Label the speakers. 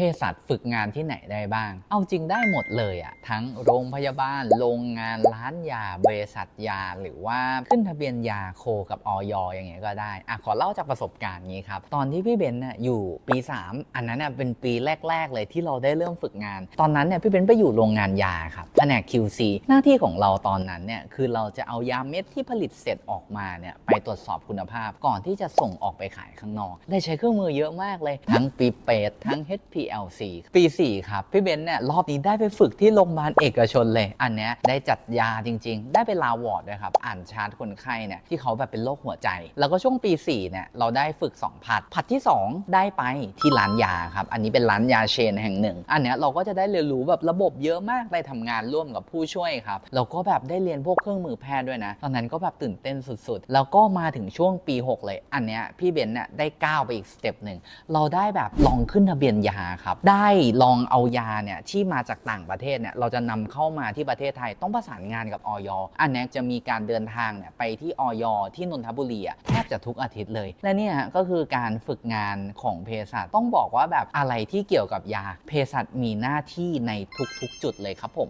Speaker 1: ภสัชฝึกงานที่ไหนได้บ้าง เอาจริงได้หมดเลยอะทั้งโรงพยาบาล โรงงาน ร้านยา บริษัทยา หรือว่าขึ้นทะเบียนยาโคกับออยอย่างเงี้ยก็ได้อะขอเล่าจากประสบการณ์นี้ครับ ตอนที่พี่เบนน่ะอยู่ปี 3 อันนั้นน่ะเป็นปีแรก ๆ เลยที่เราได้เริ่มฝึกงาน ตอนนั้นเนี่ยพี่เบนไปอยู่โรงงานยาครับแผนก QC หน้าที่ของเราตอนนั้นเนี่ยคือเราจะเอายาเม็ดที่ผลิตเสร็จออกมาเนี่ยไปตรวจสอบคุณภาพก่อนที่จะส่งออกไปขายข้างนอก ได้ใช้เครื่องมือเยอะมากเลย ทั้งปีเปดทั้ง HPLC ปี 4 ครับ พี่เบนซ์เนี่ยรอบนี้ได้ไปฝึกที่โรงพยาบาลเอกชนเลย อันเนี้ยได้จัดยาจริง ๆ ได้ไปลาวอร์ดด้วยครับ อ่านชาร์ตคนไข้เนี่ยที่เขาแบบเป็นโรคหัวใจ แล้วก็ช่วงปี 4 เนี่ยเราได้ฝึก 2 ผัด ผัดที่ 2 ได้ไปที่ร้านยาครับ อันนี้เป็นร้านยาเชนแห่งหนึ่ง อันเนี้ยเราก็จะได้เรียนรู้แบบระบบเยอะมากได้ทำงานร่วมกับผู้ช่วยครับแล้วก็แบบได้เรียนพวกเครื่องมือแพทย์ด้วยนะ ตอนนั้นก็แบบตื่นเต้นสุดๆ แล้วก็มาถึงช่วงปี 6 เลย อันเนี้ยพี่เบนซ์เนี่ยได้ก้าวไปอีกสเต็ปหนึ่งเราได้แบบลองขึ้นทะเบียนยาครับได้ลองเอายาเนี่ยที่มาจากต่างประเทศเนี่ยเราจะนำเข้ามาที่ประเทศไทยต้องประสานงานกับออยอันนี้จะมีการเดินทางเนี่ยไปที่ออยที่นนทบุรีแทบจะทุกอาทิตย์เลย และเนี่ยก็คือการฝึกงานของเภสัชต้องบอกว่าแบบอะไรที่เกี่ยวกับยาเภสัชมีหน้าที่ในทุกๆ จุดเลยครับผม